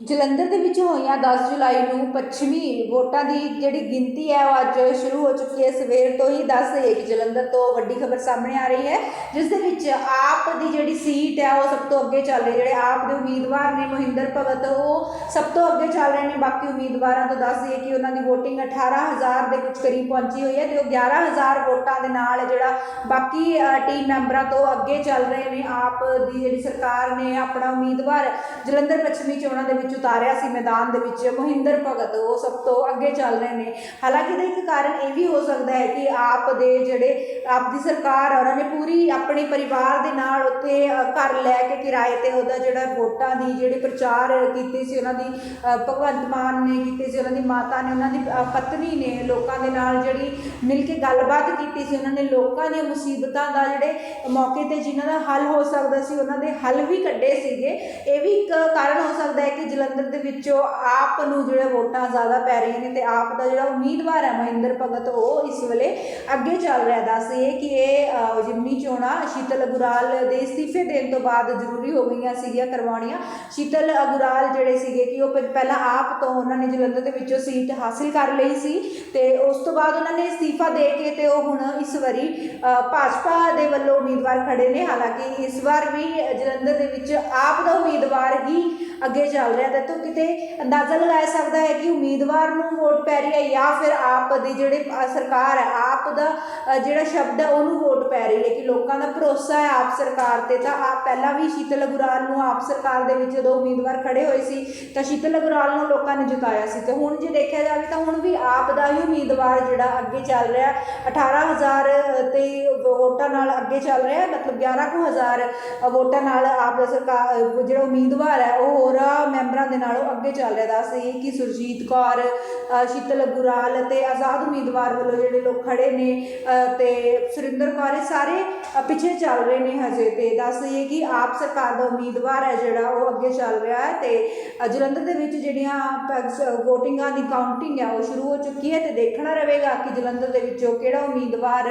ਜਲੰਧਰ ਦੇ ਵਿੱਚ ਹੋਈਆਂ 10 ਜੁਲਾਈ ਨੂੰ ਪੱਛਮੀ ਵੋਟਾਂ ਦੀ ਜਿਹੜੀ ਗਿਣਤੀ ਹੈ ਉਹ ਅੱਜ ਸ਼ੁਰੂ ਹੋ ਚੁੱਕੀ ਹੈ। ਸਵੇਰ ਤੋਂ ਹੀ ਦੱਸ ਰਹੀ ਹੈ ਕਿ ਜਲੰਧਰ ਤੋਂ ਵੱਡੀ ਖਬਰ ਸਾਹਮਣੇ ਆ ਰਹੀ ਹੈ। ਜਿਸ ਦੇ ਵਿੱਚ ਆਪ ਦੀ ਜਿਹੜੀ ਸੀਟ ਹੈ, ਉਹ ਸਭ ਤੋਂ ਅੱਗੇ ਚੱਲ ਰਹੀ ਹੈ। ਜਿਹੜੇ ਆਪ ਦੇ ਉਮੀਦਵਾਰ ਨੇ ਮਹਿੰਦਰ ਭਗਤ, ਉਹ ਸਭ ਤੋਂ ਅੱਗੇ ਚੱਲ ਰਹੇ ਨੇ। ਬਾਕੀ ਉਮੀਦਵਾਰਾਂ ਤੋਂ ਦੱਸ ਦਈਏ ਕਿ ਉਹਨਾਂ ਦੀ VOTING 18000 ਦੇ ਕੁਝ ਕਰੀਬ ਪਹੁੰਚੀ ਹੋਈ ਹੈ ਤੇ ਉਹ 11000 ਵੋਟਾਂ ਦੇ ਨਾਲ ਜਿਹੜਾ ਬਾਕੀ ਟੀਮ ਮੈਂਬਰਾਂ ਤੋਂ ਅੱਗੇ ਚੱਲ ਰਹੇ ਨੇ। ਆਪ ਦੀ ਜਿਹੜੀ ਸਰਕਾਰ ਨੇ ਆਪਣਾ ਉਮੀਦਵਾਰ ਜਲੰਧਰ ਪੱਛਮੀ ਚੋਣਾਂ ਦੇ ਵਿੱਚ ਉਤਾਰਿਆ ਸੀ ਮੈਦਾਨ ਦੇ ਵਿੱਚ, ਮਹਿੰਦਰ ਭਗਤ, ਉਹ ਸਭ ਤੋਂ ਅੱਗੇ ਚੱਲ ਰਹੇ ਨੇ। ਹਾਲਾਂਕਿ ਇਹਦਾ ਇੱਕ ਕਾਰਨ ਇਹ ਵੀ ਹੋ ਸਕਦਾ ਹੈ ਕਿ ਆਪ ਦੇ ਜਿਹੜੇ, ਆਪ ਦੀ ਸਰਕਾਰ ਉਹਨਾਂ ਨੇ ਪੂਰੀ ਆਪਣੇ ਪਰਿਵਾਰ ਦੇ ਨਾਲ ਉੱਥੇ ਘਰ ਲੈ ਕੇ ਕਿਰਾਏ ਤੇ ਉਹਦਾ ਜਿਹੜਾ ਵੋਟਾਂ ਦੀ ਜਿਹੜੀ ਪ੍ਰਚਾਰ ਕੀਤੀ ਸੀ, ਉਹਨਾਂ ਦੀ ਭਗਵੰਤ ਮਾਨ ਨੇ ਕੀਤੀ ਸੀ, ਉਹਨਾਂ ਦੀ ਮਾਤਾ ਨੇ, ਉਹਨਾਂ ਦੀ ਪਤਨੀ ਨੇ, ਲੋਕਾਂ ਦੇ ਨਾਲ ਜਿਹੜੀ ਮਿਲ ਕੇ ਗੱਲਬਾਤ ਕੀਤੀ ਸੀ, ਉਹਨਾਂ ਨੇ ਲੋਕਾਂ ਦੀਆਂ ਮੁਸੀਬਤਾਂ ਦਾ ਜਿਹੜੇ ਮੌਕੇ ਤੇ ਜਿਨ੍ਹਾਂ ਦਾ ਹੱਲ ਹੋ ਸਕਦਾ ਸੀ, ਉਹਨਾਂ ਦੇ ਹੱਲ ਵੀ ਕੱਢੇ ਸੀਗੇ। ਇਹ ਵੀ ਇੱਕ ਕਾਰਨ ਹੋ ਸਕਦਾ ਹੈ ਕਿ ਜਲੰਧਰ ਦੇ ਵਿੱਚੋਂ ਆਪ ਨੂੰ ਜਿਹੜੇ ਵੋਟਾਂ ਜ਼ਿਆਦਾ ਪੈ ਰਹੀਆਂ ਨੇ ਤੇ ਆਪ ਦਾ ਜਿਹੜਾ ਉਮੀਦਵਾਰ ਹੈ ਮਹਿੰਦਰ ਭਗਤ, ਉਹ ਇਸ ਵੇਲੇ ਅੱਗੇ ਚੱਲ ਰਿਹਾ ਦੱਸ ਇਹ ਕਿ ਇਹ ਜਿਮਨੀ ਚੋਣਾਂ ਸ਼ੀਤਲ ਅਗੁਰਾਲ ਦੇ ਅਸਤੀਫੇ ਦੇਣ ਤੋਂ ਬਾਅਦ ਜ਼ਰੂਰੀ ਹੋ ਗਈਆਂ ਸੀਗੀਆਂ ਕਰਵਾਉਣੀਆਂ। ਸ਼ੀਤਲ ਅਗੁਰਾਲ ਜਿਹੜੇ ਸੀਗੇ ਕਿ ਉਹ ਪਹਿਲਾਂ ਆਪ ਤੋਂ ਉਹਨਾਂ ਨੇ ਜਲੰਧਰ ਦੇ ਵਿੱਚੋਂ ਸੀਟ ਹਾਸਿਲ ਕਰ ਲਈ ਸੀ ਤੇ ਉਸ ਤੋਂ ਬਾਅਦ ਉਹਨਾਂ ਨੇ ਅਸਤੀਫਾ ਦੇ ਕੇ ਤੇ ਉਹ ਹੁਣ ਇਸ ਵਾਰੀ ਭਾਜਪਾ ਦੇ ਵੱਲੋਂ ਉਮੀਦਵਾਰ ਖੜੇ ਨੇ। ਹਾਲਾਂਕਿ ਇਸ ਵਾਰ ਵੀ ਜਲੰਧਰ ਦੇ ਵਿੱਚ ਆਪ ਦਾ ਉਮੀਦਵਾਰ ਹੀ ਅੱਗੇ ਚੱਲ ਰਿਹਾ ਤੇ ਤੂੰ ਕਿਤੇ ਅੰਦਾਜ਼ਾ ਲਗਾ ਸਕਦਾ ਹੈ ਕਿ ਉਮੀਦਵਾਰ ਨੂੰ ਵੋਟ ਪੈ ਰਹੀ ਹੈ ਜਾਂ ਫਿਰ ਆਪ ਦੀ ਜਿਹੜੇ ਸਰਕਾਰ ਹੈ, ਆਪ ਦਾ ਜਿਹੜਾ ਸ਼ਬਦ ਹੈ, ਉਹਨੂੰ ਵੋਟ ਪੈ ਰਹੀ ਹੈ ਕਿ ਲੋਕਾਂ ਦਾ ਭਰੋਸਾ ਹੈ ਆਪ ਸਰਕਾਰ ਤੇ। ਤਾਂ ਆਪ ਪਹਿਲਾਂ ਵੀ ਸ਼ੀਤਲ ਅਗੁਰਾਲ ਨੂੰ ਆਪ ਸਰਕਾਰ ਦੇ ਵਿੱਚ ਜਦੋਂ ਉਮੀਦਵਾਰ ਖੜੇ ਹੋਏ ਸੀ, ਤਾਂ ਸ਼ੀਤਲ ਅਗੁਰਾਲ ਨੂੰ ਲੋਕਾਂ ਨੇ ਜਿਤਾਇਆ ਸੀ। ਤੇ ਹੁਣ ਜੇ ਦੇਖਿਆ ਜਾਵੇ ਤਾਂ ਹੁਣ ਵੀ ਆਪ ਦਾ ਹੀ ਉਮੀਦਵਾਰ ਜਿਹੜਾ ਅੱਗੇ ਚੱਲ ਰਿਹਾ 18000 ਤੇ ਵੋਟਾਂ ਨਾਲ ਅੱਗੇ ਚੱਲ ਰਿਹਾ ਮਤਲਬ 11000 ਵੋਟਾਂ ਨਾਲ ਆਪ ਦਾ ਸਰਕਾਰ ਜਿਹੜਾ ਉਮੀਦਵਾਰ ਹੈ, ਉਹ ਹੋਰ ਮੈਂਬਰ ਦੇ ਨਾਲੋਂ ਅੱਗੇ ਚੱਲ ਰਿਹਾ ਦੱਸ ਇਹ ਕਿ ਸੁਰਜੀਤ ਕੌਰ ਸ਼ੀਤਲ ਗੁਰਾਲ ਅਤੇ ਆਜ਼ਾਦ ਉਮੀਦਵਾਰ ਵੱਲੋਂ ਜਿਹੜੇ ਲੋਕ ਖੜੇ ਨੇ ਅ, ਤੇ ਸੁਰਿੰਦਰ ਕੌਰ ਇਹ ਸਾਰੇ ਪਿੱਛੇ ਚੱਲ ਰਹੇ ਨੇ ਹਜੇ ਤੇ ਦੱਸ ਇਹ ਕਿ ਆਪ ਸਰਕਾਰ ਦਾ ਉਮੀਦਵਾਰ ਹੈ ਜਿਹੜਾ ਉਹ ਅੱਗੇ ਚੱਲ ਰਿਹਾ ਹੈ ਤੇ ਜਲੰਧਰ ਦੇ ਵਿੱਚ ਜਿਹੜੀਆਂ ਵੋਟਿੰਗਾਂ ਦੀ ਕਾਊਂਟਿੰਗ ਹੈ ਉਹ ਸ਼ੁਰੂ ਹੋ ਚੁੱਕੀ ਹੈ ਤੇ ਦੇਖਣਾ ਰਹੇਗਾ ਕਿ ਜਲੰਧਰ ਦੇ ਵਿੱਚੋਂ ਕਿਹੜਾ ਉਮੀਦਵਾਰ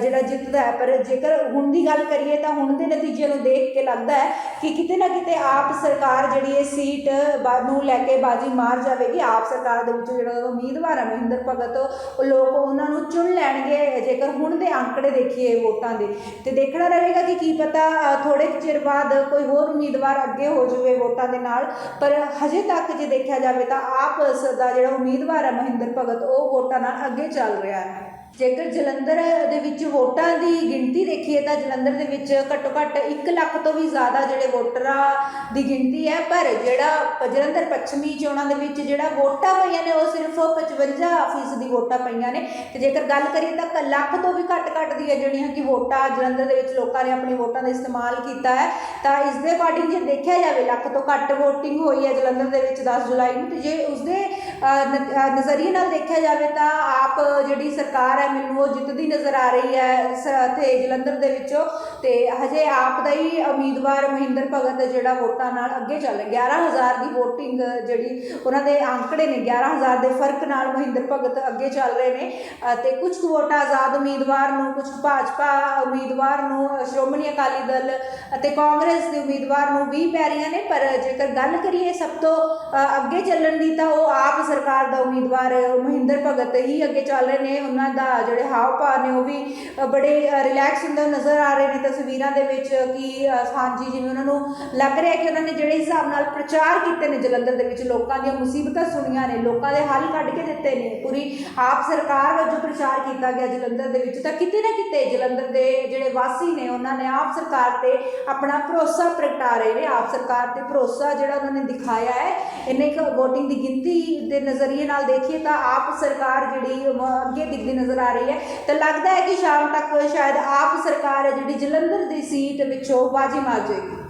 ਜਿਹੜਾ ਜਿੱਤਦਾ ਹੈ। ਪਰ ਜੇਕਰ ਹੁਣ ਦੀ ਗੱਲ ਕਰੀਏ ਤਾਂ ਹੁਣ ਦੇ ਨਤੀਜੇ ਨੂੰ ਦੇਖ ਕੇ ਲੱਗਦਾ ਹੈ ਕਿ ਕਿਤੇ ਨਾ ਕਿਤੇ ਆਪ ਸਰਕਾਰ ਜਿਹੜੀ ਇਹ ਸੀਟ ਨੂੰ ਲੈ ਕੇ ਬਾਜੀ ਮਾਰ ਜਾਵੇਗੀ। ਆਪ ਸਰਕਾਰ ਦੇ ਵਿੱਚ ਜਿਹੜਾ ਉਮੀਦਵਾਰ ਹੈ ਮਹਿੰਦਰ ਭਗਤ ਉਹ ਲੋਕ ਉਹਨਾਂ ਨੂੰ ਚੁਣ ਲੈਣਗੇ। ਜੇਕਰ ਹੁਣ ਦੇ ਅੰਕੜੇ ਦੇਖੀਏ ਵੋਟਾਂ ਦੇ ਤੇ ਦੇਖਣਾ ਰਹੇਗਾ ਕਿ ਕੀ ਪਤਾ ਅ, ਥੋੜੇ ਚਿਰ ਬਾਅਦ ਕੋਈ ਹੋਰ ਉਮੀਦਵਾਰ ਅੱਗੇ ਹੋ ਜਾਵੇ ਵੋਟਾਂ ਦੇ ਨਾਲ। ਪਰ ਹਜੇ ਤੱਕ ਜੇ ਦੇਖਿਆ ਜਾਵੇ ਤਾਂ ਆਪ ਦਾ ਜਿਹੜਾ ਉਮੀਦਵਾਰ ਹੈ ਮਹਿੰਦਰ ਭਗਤ ਉਹ ਵੋਟਾਂ ਨਾਲ ਅੱਗੇ ਚੱਲ ਰਿਹਾ ਹੈ। ਜੇਕਰ ਜਲੰਧਰ ਦੇ ਵਿੱਚ ਵੋਟਾਂ ਦੀ ਗਿਣਤੀ ਦੇਖੀਏ ਤਾਂ ਜਲੰਧਰ ਦੇ ਵਿੱਚ ਘੱਟੋ ਘੱਟ 1 ਲੱਖ ਤੋਂ ਵੀ ਜ਼ਿਆਦਾ ਜਿਹੜੇ ਵੋਟਰਾਂ ਦੀ ਗਿਣਤੀ ਹੈ ਪਰ ਜਿਹੜਾ ਜਲੰਧਰ ਪੱਛਮੀ ਚੋਣਾਂ ਦੇ ਵਿੱਚ ਜਿਹੜਾ ਵੋਟਾਂ ਪਈਆਂ ਨੇ ਉਹ ਸਿਰਫ 55% ਦੀ ਵੋਟਾਂ ਪਈਆਂ ਨੇ। ਤੇ ਜੇਕਰ ਗੱਲ ਕਰੀਏ ਤਾਂ ਕ- ਲੱਖ ਤੋਂ ਵੀ ਘੱਟ ਘੱਟ ਦੀਆਂ ਜਿਹੜੀਆਂ ਕਿ ਵੋਟਾਂ ਜਲੰਧਰ ਦੇ ਵਿੱਚ ਲੋਕਾਂ ਨੇ ਆਪਣੀ ਵੋਟਾਂ ਦਾ ਇਸਤੇਮਾਲ ਕੀਤਾ ਹੈ ਤਾਂ ਇਸ ਦੇ ਅਕੋਰਡਿੰਗ ਜੇ ਦੇਖਿਆ ਜਾਵੇ ਲੱਖ ਤੋਂ ਘੱਟ ਵੋਟਿੰਗ ਹੋਈ ਹੈ ਜਲੰਧਰ ਦੇ ਵਿੱਚ 10 ਜੁਲਾਈ ਨੂੰ ਤੇ ਜੇ ਉਸਦੇ ਅ, ਨਜ਼ਰੀਏ ਨਾਲ ਦੇਖਿਆ ਜਾਵੇ ਤਾਂ ਆਪ ਜਿਹੜੀ ਸਰਕਾਰ ਹੈ ਮੈਨੂੰ ਉਹ ਜਿੱਤਦੀ ਨਜ਼ਰ ਆ ਰਹੀ ਹੈ ਸ- ਤੇ ਜਲੰਧਰ ਦੇ ਵਿੱਚੋਂ। ਤੇ ਹਜੇ ਆਪ ਦਾ ਹੀ ਉਮੀਦਵਾਰ ਮਹਿੰਦਰ ਭਗਤ ਜਿਹੜਾ ਵੋਟਾਂ ਨਾਲ ਅੱਗੇ ਚੱਲ ਰਿਹਾ। 11000 ਦੀ VOTING ਜਿਹੜੀ ਉਹਨਾਂ ਦੇ ਅੰਕੜੇ ਨੇ 11000 ਦੇ ਫ਼ਰਕ ਨਾਲ ਮਹਿੰਦਰ ਭਗਤ ਅੱਗੇ ਚੱਲ ਰਹੇ ਨੇ। ਅ, ਤੇ ਕੁਝ ਕੁ ਵੋਟਾਂ ਆਜ਼ਾਦ ਉਮੀਦਵਾਰ ਨੂੰ ਕੁਝ ਭਾਜਪਾ ਉਮੀਦਵਾਰ ਨੂੰ ਸ਼੍ਰੋਮਣੀ ਅਕਾਲੀ ਦਲ ਅਤੇ ਕਾਂਗਰਸ ਦੇ ਉਮੀਦਵਾਰ ਨੂੰ ਵੀ ਪੈ ਰਹੀਆਂ ਨੇ। ਪਰ ਜੇਕਰ ਗੱਲ ਕਰੀਏ ਸਭ ਤੋਂ ਅੱਗੇ ਚੱਲਣ ਦੀ ਤਾਂ ਉਹ ਆਪ ਸਰਕਾਰ ਦਾ ਉਮੀਦਵਾਰ ਮਹਿੰਦਰ ਭਗਤ ਹੀ ਅੱਗੇ ਚੱਲ ਰਹੇ ਨੇ। ਉਹਨਾਂ ਦਾ ਜਿਹੜੇ ਹਾਵ ਭਾਵ ਨੇ ਉਹ ਵੀ ਬੜੇ ਰਿਲੈਕਸ ਹੁੰਦੇ ਨਜ਼ਰ ਆ ਰਹੇ ਨੇ ਤਸਵੀਰਾਂ ਦੇ ਵਿੱਚ ਕਿ ਹਾਂਜੀ ਜਿਵੇਂ ਉਹਨਾਂ ਨੂੰ ਲੱਗ ਰਿਹਾ ਕਿ ਉਹਨਾਂ ਨੇ ਜਿਹੜੇ ਹਿਸਾਬ ਨਾਲ ਪ੍ਰਚਾਰ ਕੀਤੇ ਨੇ ਜਲੰਧਰ ਦੇ ਵਿੱਚ, ਲੋਕਾਂ ਦੀਆਂ ਮੁਸੀਬਤਾਂ ਸੁਣੀਆਂ ਨੇ, ਲੋਕਾਂ ਦੇ ਹੱਲ ਕੱਢ ਕੇ ਦਿੱਤੇ ਨੇ। ਪੂਰੀ ਆਪ ਸਰਕਾਰ ਵੱਲੋਂ ਪ੍ਰਚਾਰ ਕੀਤਾ ਗਿਆ ਜਲੰਧਰ ਦੇ ਵਿੱਚ। ਤਾਂ ਕਿਤੇ ਨਾ ਕਿਤੇ ਜਲੰਧਰ ਦੇ ਜਿਹੜੇ ਵਾਸੀ ਨੇ, ਉਹਨਾਂ ਨੇ ਆਪ ਸਰਕਾਰ ਤੇ ਆਪਣਾ ਭਰੋਸਾ ਪ੍ਰਗਟਾ ਰਹੇ ਨੇ। ਆਪ ਸਰਕਾਰ ਤੇ ਭਰੋਸਾ ਜਿਹੜਾ ਉਹਨਾਂ ਨੇ ਦਿਖਾਇਆ ਹੈ, ਇਹਨੇ ਕੁ VOTING ਦੀ ਗਿਣਤੀ ਦੇ ਨਜ਼ਰੀਏ ਨਾਲ ਦੇਖੀਏ ਤਾਂ ਆਪ ਸਰਕਾਰ ਜਿਹੜੀ ਅੱਗੇ ਦਿਖਦੀ ਨਜ਼ਰ ਆ ਰਹੀ ਹੈ। ਤਾਂ ਲੱਗਦਾ ਹੈ ਕਿ ਸ਼ਾਮ ਤੱਕ ਸ਼ਾਇਦ ਆਪ ਸਰਕਾਰ ਜਿਹੜੀ ਜਲੰਧਰ ਦੀ ਸੀਟ ਵਿੱਚੋਂ ਬਾਜੀ ਮਾਰ ਜਾਏਗੀ।